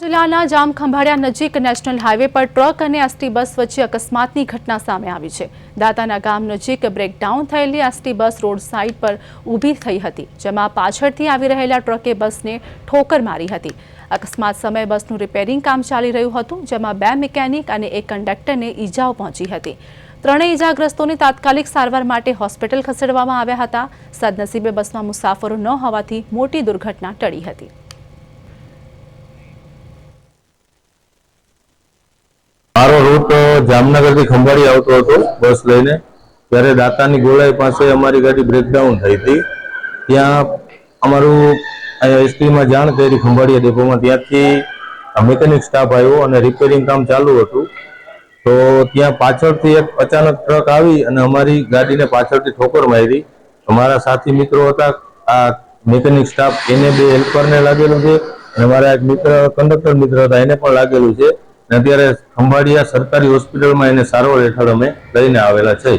જિલ્લાના જામખંભાળિયા નજીક national highway પર ટ્રક અને એસટી બસ વચ્ચે અકસ્માતની ઘટના સામે આવી છે. દાતાના ગામ નજીક બ્રેકડાઉન થયેલી એસટી બસ રોડ સાઇડ પર ઊભી થઈ હતી, જેમાં પાછળથી આવી રહેલા ટ્રકે બસને ઠોકર મારી હતી. અકસ્માત સમયે બસનું રિપેરિંગ કામ ચાલી રહ્યું હતું, જેમાં બે મિકેનિક અને એક કંડક્ટરને ઈજાઓ પહોંચી હતી. ત્રણેય ઈજાગ્રસ્તોને તાત્કાલિક સારવાર માટે હોસ્પિટલ ખસેડવામાં આવ્યા હતા. સદનસીબે બસમાં મુસાફરો ન હોવાથી મોટી દુર્ઘટના ટળી હતી. મારો રૂટ જામનગરથી ખંભાળી આવતો હતો બસ લઈને. ત્યારે દાતાની ગોળાઈ પાસે અમારી ગાડી બ્રેકડાઉન થઈ હતી. ત્યાં અમારું અહીંયા એસટીમાં જાણ કરી ખંભાળીયા ડેપોમાં. ત્યાંથી મેકેનિક સ્ટાફ આવ્યો અને રિપેરિંગ કામ ચાલુ હતું. તો ત્યાં પાછળથી એક અચાનક ટ્રક આવી અને અમારી ગાડીને પાછળથી ઠોકર મારી. અમારા સાથી મિત્રો હતા. આ મેકેનિક સ્ટાફ એને બે હેલ્પરને લાગેલું છે અને મારા એક મિત્ર કંડક્ટર મિત્ર હતા, એને પણ લાગેલું છે. અને અત્યારે ખંભાળિયા સરકારી હોસ્પિટલમાં એને સારવાર હેઠળ અમે લઈને આવેલા છે.